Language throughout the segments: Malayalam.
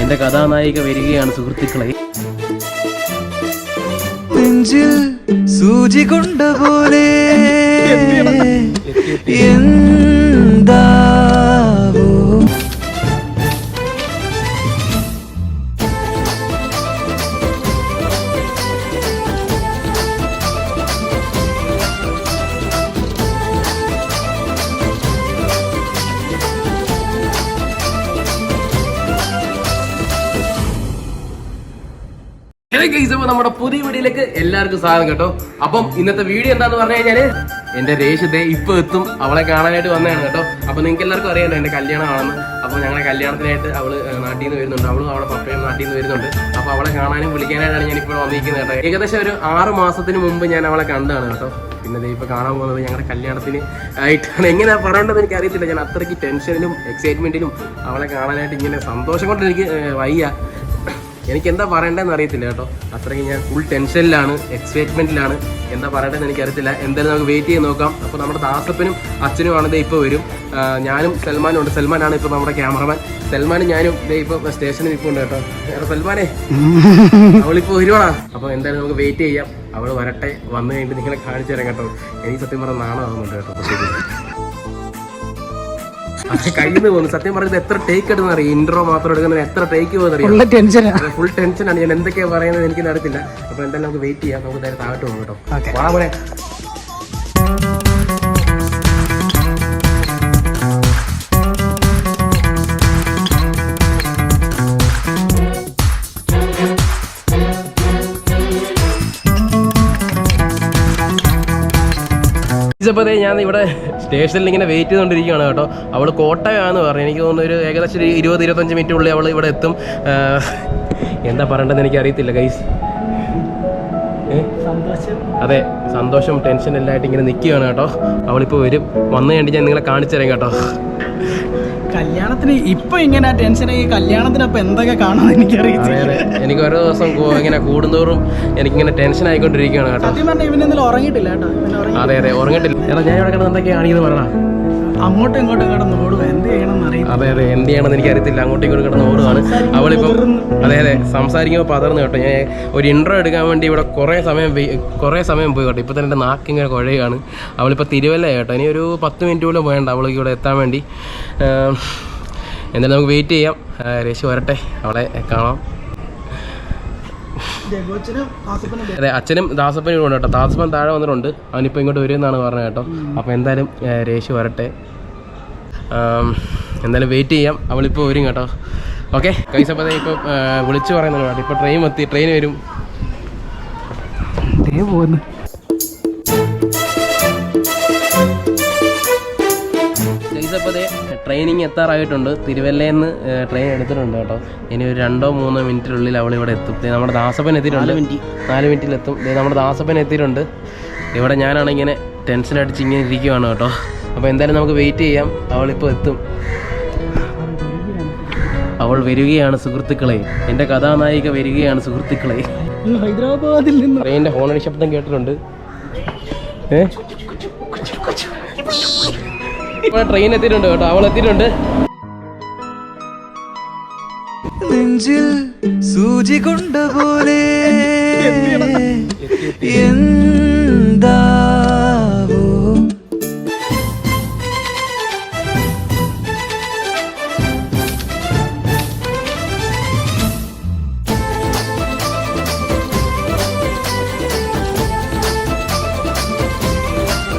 എന്റെ കഥാനായിക വരികയാണ് സുഹൃത്തുക്കളെ. സൂചി കൊണ്ട പോലെ എന്താവോ Hey ഗൈസ് അപ്പോൾ നമ്മുടെ പുതിയ വീഡിയോയിലേക്ക് എല്ലാവർക്കും സ്വാഗതം കേട്ടോ. അപ്പം ഇന്നത്തെ വീഡിയോ എന്താന്ന് പറഞ്ഞു കഴിഞ്ഞാൽ എന്റെ രേഷത്തെ ഇപ്പൊ എത്തും. അവളെ കാണാനായിട്ട് വന്നതാണ് കേട്ടോ. അപ്പൊ നിങ്ങൾക്ക് എല്ലാവർക്കും അറിയാലോ എന്റെ കല്യാണമാണെന്ന്. അപ്പോൾ ഞങ്ങളുടെ കല്യാണത്തിനായിട്ട് അവൾ നാട്ടിൽ നിന്ന് വരുന്നുണ്ട്. അവളും അവളെ പപ്പയും നാട്ടിൽ നിന്ന് വരുന്നുണ്ട്. അപ്പോൾ അവളെ കാണാനും വിളിക്കാനായിട്ടാണ് ഞാൻ ഇപ്പോൾ വന്നിരിക്കുന്നത് കേട്ടോ. ഏകദേശം ഒരു ആറ് മാസത്തിന് മുമ്പ് ഞാൻ അവളെ കണ്ടതാണ് കേട്ടോ. പിന്നെ ദേ ഇപ്പൊ കാണാൻ പോകുന്നത് ഞങ്ങളുടെ കല്യാണത്തിന് ആയിട്ടാണ്. എങ്ങനെയാ പറയേണ്ടത് എനിക്ക് അറിയത്തില്ല ഞാൻ അത്രയ്ക്ക് ടെൻഷനിലും എക്സൈറ്റ്മെന്റിലും അവളെ കാണാനായിട്ട് ഇങ്ങനെ സന്തോഷം കൊണ്ട് എനിക്ക് വയ്യ. എനിക്ക് എന്താ പറയേണ്ടതെന്ന് അറിയത്തില്ല കേട്ടോ. അത്രയ്ക്ക് ഞാൻ ഫുൾ ടെൻഷനിലാണ് എക്സൈറ്റ്മെന്റിലാണ് എന്താ പറയേണ്ടതെന്ന് എനിക്ക് അറിയത്തില്ല എന്തായാലും നമുക്ക് വെയിറ്റ് ചെയ്ത് നോക്കാം. അപ്പോൾ നമ്മുടെ ദാസപ്പനും അച്ഛനും ആണ് ദേ ഇപ്പോൾ വരും. ഞാനും സൽമാനും ഉണ്ട് സൽമാനാണ് ഇപ്പോൾ നമ്മുടെ ക്യാമറമാൻ സൽമാനും ഞാനും ദേ ഇപ്പോൾ സ്റ്റേഷനിൽ നിൽപ്പുണ്ട് കേട്ടോ. സൽമാനെ. അവളിപ്പോൾ വരുവാണാ അപ്പോൾ എന്തായാലും നമുക്ക് വെയിറ്റ് ചെയ്യാം. അവൾ വരട്ടെ. വന്നു കഴിഞ്ഞിട്ട് നിങ്ങളെ കാണിച്ചു തരാം കേട്ടോ. എനിക്ക് സത്യം പറഞ്ഞാൽ നാണമാകുന്നുണ്ട് കേട്ടോ. കയ്യിൽ നിന്ന് പോകുന്നു സത്യം പറയുന്നത് എത്ര ടേക്ക് എടുക്കുന്ന അറിയാം? ഇൻട്രോ മാത്രം എടുക്കുന്ന എത്ര ടേക്ക് പോകുന്ന ഫുൾ ടെൻഷനാണ് ഞാൻ എന്തൊക്കെയാ പറയുന്നത് എനിക്ക് നടത്തില്ല അപ്പൊ എന്തായാലും നമുക്ക് വെയിറ്റ് ചെയ്യാം. നമുക്ക് നേരെ താഴോട്ട് പോകും കേട്ടോ. ദേ ഞാൻ ഇവിടെ സ്റ്റേഷനിൽ ഇങ്ങനെ വെയിറ്റ് ചെയ്തുകൊണ്ടിരിക്കുകയാണ് കേട്ടോ. അവൾ കോട്ടയാന്ന് പറഞ്ഞു. എനിക്ക് തോന്നുന്നു ഒരു ഏകദേശം ഒരു ഇരുപത് ഇരുപത്തഞ്ച് മിനിറ്റുള്ളിൽ അവൾ ഇവിടെ എത്തും. എന്താ പറയേണ്ടതെന്ന് എനിക്ക് അറിയത്തില്ല ഗൈസ് അതെ സന്തോഷം ടെൻഷൻ എല്ലായിട്ട് ഇങ്ങനെ നിൽക്കുകയാണ് കേട്ടോ. അവളിപ്പോൾ വരും. വന്നു കഴിഞ്ഞിട്ട് ഞാൻ നിങ്ങളെ കാണിച്ചു തരാം കേട്ടോ. കല്യാണത്തിന് ഇപ്പൊ ഇങ്ങനെ ടെൻഷനായി കല്യാണത്തിനപ്പൊ എന്തൊക്കെ കാണാൻ എനിക്കറിയില്ല എനിക്ക് ഓരോ ദിവസം ഇങ്ങനെ ഇങ്ങനെ എനിക്ക് ഇങ്ങനെ ടെൻഷൻ ആയിക്കൊണ്ടിരിക്കുകയാണ് കേട്ടോ. സത്യം പറഞ്ഞാൽ ഇവന് ഇന്നലെ ഉറങ്ങിയിട്ടില്ല കേട്ടോ. ഉറങ്ങി അതെ അതെ. ഉറങ്ങിട്ടില്ല എടാ ഞാൻ ഇവിടെ കിടന്ന് എന്തൊക്കെയാണ് കാണിക്കുന്നത് പറയണ അങ്ങോട്ടും ഇങ്ങോട്ടും കിടന്ന് ഓടുക. എന്ത് ചെയ്യണം അറിയില്ല അതെ അതെ. എന്ത് ചെയ്യണമെന്ന് എനിക്ക് അറിയത്തില്ല അങ്ങോട്ടും ഇങ്ങോട്ടും കിടന്ന് ഓടുകയാണ്. അവളിപ്പം അതെ അതെ. സംസാരിക്കുമ്പോൾ പതർന്നു കേട്ടോ. ഞാൻ ഒരു ഇൻട്രോ എടുക്കാൻ വേണ്ടി ഇവിടെ കുറേ സമയം കുറേ സമയം പോയി കേട്ടോ. ഇപ്പോൾ തന്നെ എന്റെ നാക്കിങ്ങനെ കുഴയാണ് അവളിപ്പോൾ തിരുവല്ല കേട്ടോ. ഇനി ഒരു പത്ത് മിനിറ്റ് പോലും വേണ്ട അവൾക്ക് ഇവിടെ എത്താൻ വേണ്ടി. എന്തായാലും നമുക്ക് വെയിറ്റ് ചെയ്യാം. രേഷ് രേശു വരട്ടെ. അവളെ കാണാം. അതെ അച്ഛനും ദാസപ്പനും ഇവിടെ ഉണ്ട് കേട്ടോ. ദാസപ്പൻ താഴെ വന്നിട്ടുണ്ട്. അവനിപ്പോൾ ഇങ്ങോട്ട് വരുമെന്നാണ് പറഞ്ഞത് കേട്ടോ. അപ്പോൾ എന്തായാലും രേഷ് വരട്ടെ. എന്തായാലും വെയിറ്റ് ചെയ്യാം. അവളിപ്പോൾ വരും കേട്ടോ. ഓക്കെ കൈസപ്പത ഇപ്പോൾ വിളിച്ചു പറയുന്നുണ്ട് കേട്ടോ. ഇപ്പോൾ ട്രെയിൻ എത്തി ട്രെയിൻ വരും. ദേ പോകുന്നു കൈസപ്പതേ ട്രെയിനിങ് എത്താറായിട്ടുണ്ട്. തിരുവല്ലയിൽ നിന്ന് ട്രെയിൻ എടുത്തിട്ടുണ്ട് കേട്ടോ. ഇനി ഒരു രണ്ടോ മൂന്നോ മിനിറ്റിനുള്ളിൽ അവൾ ഇവിടെ എത്തും നമ്മുടെ ദാസപ്പൻ എത്തിയിട്ടുണ്ട്. നാല് മിനിറ്റിലെത്തും. നമ്മുടെ ദാസപ്പൻ എത്തിയിട്ടുണ്ട്. ഇവിടെ ഞാനാണിങ്ങനെ ടെൻഷൻ അടിച്ച് ഇങ്ങനെ ഇരിക്കുവാണ് കേട്ടോ. അപ്പോൾ എന്തായാലും നമുക്ക് വെയിറ്റ് ചെയ്യാം. അവളിപ്പോൾ എത്തും. അവൾ വരികയാണ് സുഹൃത്തുക്കളെ. എന്റെ കഥാനായിക വരികയാണ് സുഹൃത്തുക്കളെ. ഹൈദരാബാദിൽ നിന്ന് ട്രെയിനിന്റെ ഹോണടി ശബ്ദം കേട്ടിട്ടുണ്ട്. ഏ? ഇപ്പോൾ ട്രെയിൻ എത്തിയിട്ടുണ്ട് കേട്ടോ. അവൾ എത്തിയിട്ടുണ്ട്. നെഞ്ചിൽ സൂചി കൊണ്ട പോലെ എന്താവോ?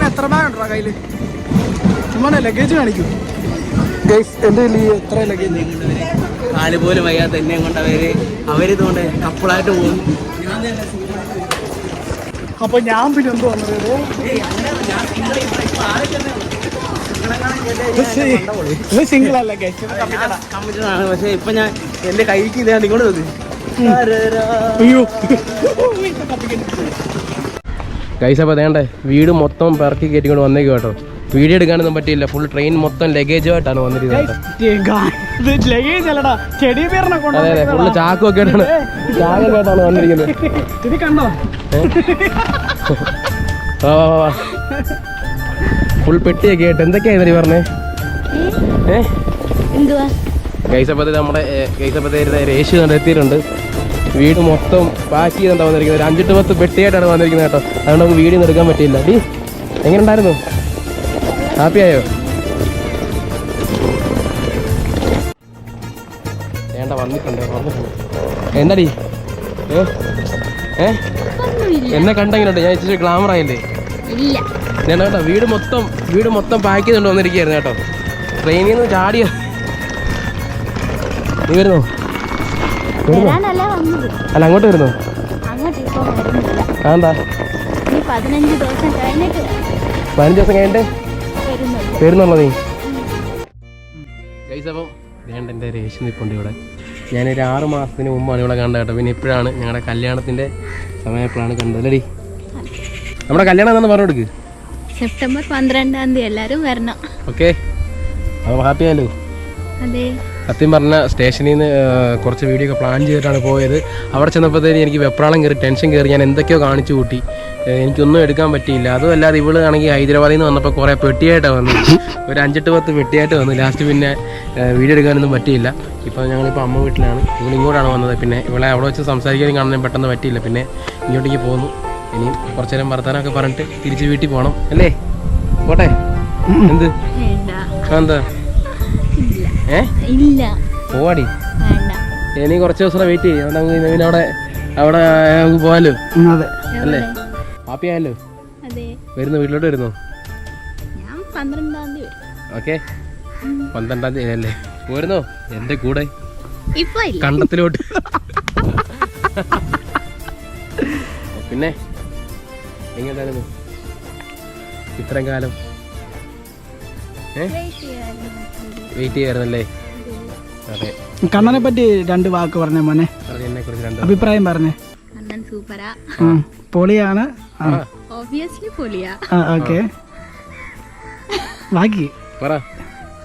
എത്ര ബാഗുണ്ടോ കയ്യിൽ? ചുമ്മാ ലഗേജ് കാണിക്കൂ. ഗൈസ് എന്റെ എത്ര ലഗേജ് കാൽ പോലും വയ്യാത്ത എന്നെ കൊണ്ട് അവർ അവരിതുകൊണ്ട് കപ്പിളായിട്ട് പോകും. അപ്പൊ ഞാൻ പിന്നെ എന്തോ വന്നത്? ഇത് സിംഗിൾ അല്ല കമ്മിറ്റഡാണ് പക്ഷെ ഇപ്പൊ ഞാൻ എന്റെ കൈക്ക് ഇതാണ് ഇങ്ങോട്ട് ഗൈസ് അപ്പോൾ വേണ്ടേ വീട് മൊത്തം പിറക്കി കയറ്റിക്കൊണ്ട് വന്നേക്കും കേട്ടോ. വീഡിയോ എടുക്കാനൊന്നും പറ്റിയില്ല. ഫുൾ ട്രെയിൻ മൊത്തം ലഗേജുമായിട്ടാണ് വന്നിരിക്കുന്നത് ലഗേജ് അല്ലടാ ചെടി അതെ അതെ ഫുള്ള് ചാക്കൊക്കെ ആയിട്ടാണ് വന്നിരിക്കുന്നത്. ഇത് കണ്ടോ? വാ വാ വാ, വാ. ഫുൾ പെട്ടിയൊക്കെ ആയിട്ട്. എന്തൊക്കെയാ ഇതിന് പറഞ്ഞേ? കൈസപ്പത്തിൽ നമ്മുടെ കൈസപ്പത്തിൽ രേഷ് കണ്ടെത്തിയിട്ടുണ്ട് വീട് മൊത്തം പാക്ക് ചെയ്തുകൊണ്ടാണ് വന്നിരിക്കുന്നത്. ഒരു അഞ്ചെട്ട് പത്ത് പെട്ടിയായിട്ടാണ് വന്നിരിക്കുന്നത് കേട്ടോ. അതുകൊണ്ട് നമുക്ക് വീഡിയോ ഒന്നും എടുക്കാൻ പറ്റിയില്ല. ഡി എങ്ങനെ ഉണ്ടായിരുന്നു? ഹാപ്പി ആയോ വേണ്ട വന്നിട്ടുണ്ട് വന്നിട്ടുണ്ട്. എന്താടി ഏ? ഏ? എന്നെ കണ്ടെങ്കിലുണ്ട്. ഞാൻ ഇച്ചിരി ഗ്ലാമർ ആയില്ലേ? ഇല്ല. ഞാൻ കേട്ടോ വീട് മൊത്തം വീട് മൊത്തം പാക്ക് ചെയ്തുകൊണ്ട് വന്നിരിക്കുകയായിരുന്നു കേട്ടോ. ട്രെയിനിൽ നിന്ന് ചാടിയ നീ വരുന്നോ? അല്ല അങ്ങോട്ട് വരുന്നോ? അതെന്താ? നീ പതിനഞ്ച് ദിവസം കഴിഞ്ഞിട്ട്? നീ ഗൈസ് അപ്പം വേണ്ട എന്റെ രേഷൻ നിൽപ്പുണ്ട് ഇവിടെ. ഞാനൊരു ആറ് മാസത്തിന് മുമ്പാണ് ഇവിടെ കണ്ടത് കേട്ടോ. പിന്നെ ഇപ്പോഴാണ് ഞങ്ങളുടെ കല്യാണത്തിന്റെ സമയപ്പോഴാണ് കണ്ടത്. അല്ലടി നമ്മുടെ കല്യാണം എന്നാന്ന് പറഞ്ഞു കൊടുക്ക്. സെപ്റ്റംബർ പന്ത്രണ്ടാം തീയതി എല്ലാവരും വരണം. ഓക്കെ. അപ്പോൾ ഹാപ്പി ആയല്ലോ. അതെ. സത്യം പറഞ്ഞ സ്റ്റേഷനിൽ നിന്ന് കുറച്ച് വീഡിയോ ഒക്കെ പ്ലാൻ ചെയ്തിട്ടാണ് പോയത്. അവിടെ ചെന്നപ്പോഴത്തേന് എനിക്ക് വെപ്രാളം കയറി ടെൻഷൻ കയറി ഞാൻ എന്തൊക്കെയോ കാണിച്ചു കൂട്ടി. എനിക്കൊന്നും എടുക്കാൻ പറ്റിയില്ല. അതുമല്ലാതെ ഇവൾ ആണെങ്കിൽ ഹൈദരാബാദിൽ നിന്ന് വന്നപ്പോൾ കുറേ പെട്ടിയായിട്ടാണ് വന്നു. ഒരു അഞ്ചെട്ട് പത്ത് പെട്ടിയായിട്ട് വന്നു. ലാസ്റ്റ് പിന്നെ വീഡിയോ എടുക്കാനൊന്നും പറ്റിയില്ല. ഇപ്പോൾ ഞങ്ങളിപ്പോൾ അമ്മ വീട്ടിലാണ്. ഇവൾ ഇങ്ങോട്ടാണ് വന്നത്. പിന്നെ ഇവളെ അവിടെ വെച്ച് സംസാരിക്കാനും കാണാനും പെട്ടെന്ന് പറ്റിയില്ല. പിന്നെ ഇങ്ങോട്ടേക്ക് പോന്നു. ഇനിയും കുറച്ച് നേരം വർത്താനമൊക്കെ പറഞ്ഞിട്ട് തിരിച്ച് വീട്ടിൽ പോകണം അല്ലേ? പോട്ടെ? എന്ത്? എന്താ ഏ? ഇല്ല. പോവാടി. ഇനി കുറച്ച് ദിവസം വെയിറ്റ് ചെയ്യും. നമുക്ക് അവിടെ അവിടെ നമുക്ക് അതെ. അല്ലേ? ഹാപ്പി ആയല്ലോ? അതെ. വരുന്നു വീട്ടിലോട്ട് വരുന്നു? ഓക്കെ. പന്ത്രണ്ടാം തീയതി അല്ലേ? പോരുന്നോ? എന്റെ കൂടെ. കണ്ടത്തിലോട്ട്. പിന്നെ? എങ്ങനെയായിരുന്നു ഇത്രയും കാലം. വെയിറ്റ് ചെയ്യായിരുന്നല്ലേ? അതെ. കണ്ണനെ പറ്റി രണ്ട് വാക്ക് പറഞ്ഞേ മോനെ. പറഞ്ഞ കുറിച്ച് രണ്ട് അഭിപ്രായം പറഞ്ഞേ. സൂപ്പറാ. പൊളിയാണ്. ഓബിയസ്ലി പൊളിയാ. ഓക്കെ. ബാക്കി പറ.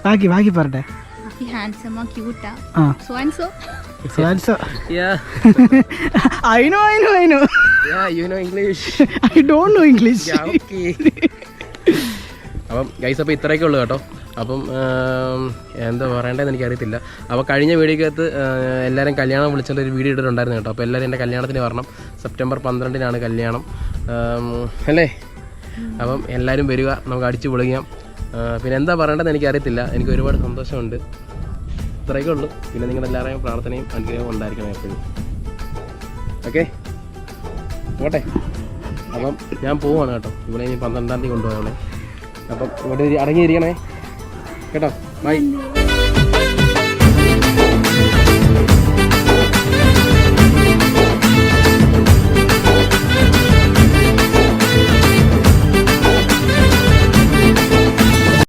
ബാക്കി ബാക്കി പറട്ടെ. So yeah I know I know I know yeah you know English I do know English Yeah, okay. അപ്പം ഗൈസ് അപ്പോൾ ഇത്രയൊക്കെ ഉള്ളൂ കേട്ടോ. അപ്പം എന്താ പറയേണ്ടതെന്ന് എനിക്കറിയത്തില്ല. അപ്പോൾ കഴിഞ്ഞ വീഡിയോക്കകത്ത് എല്ലാവരും കല്യാണം വിളിച്ചുകൊണ്ട് ഒരു വീഡിയോ ഇട്ടിട്ടുണ്ടായിരുന്നു കേട്ടോ. അപ്പോൾ എല്ലാവരും എന്റെ കല്യാണത്തിന് വരണം. സെപ്റ്റംബർ പന്ത്രണ്ടിനാണ് കല്യാണം. അല്ലേ? അപ്പം എല്ലാവരും വരിക നമുക്ക് അടിച്ചു പൊളിക്കാം. പിന്നെ എന്താ പറയേണ്ടതെന്ന് എനിക്ക് എനിക്കറിയത്തില്ല. എനിക്ക് ഒരുപാട് സന്തോഷമുണ്ട്. ഇത്രയൊക്കെ ഉള്ളൂ. പിന്നെ നിങ്ങൾ എല്ലാവരുടെയും പ്രാർത്ഥനയും അനുഗ്രഹവും ഉണ്ടായിരിക്കണം എപ്പോഴും. ഓക്കെ? പോട്ടെ? അപ്പം ഞാൻ പോവാണ് കേട്ടോ. ഇവിടെ ഇനി പന്ത്രണ്ടാം തീയതി കൊണ്ടുപോകണേ അപ്പം ഇവിടെ അടങ്ങിയിരിക്കണേ. കേട്ടോ? ബൈ.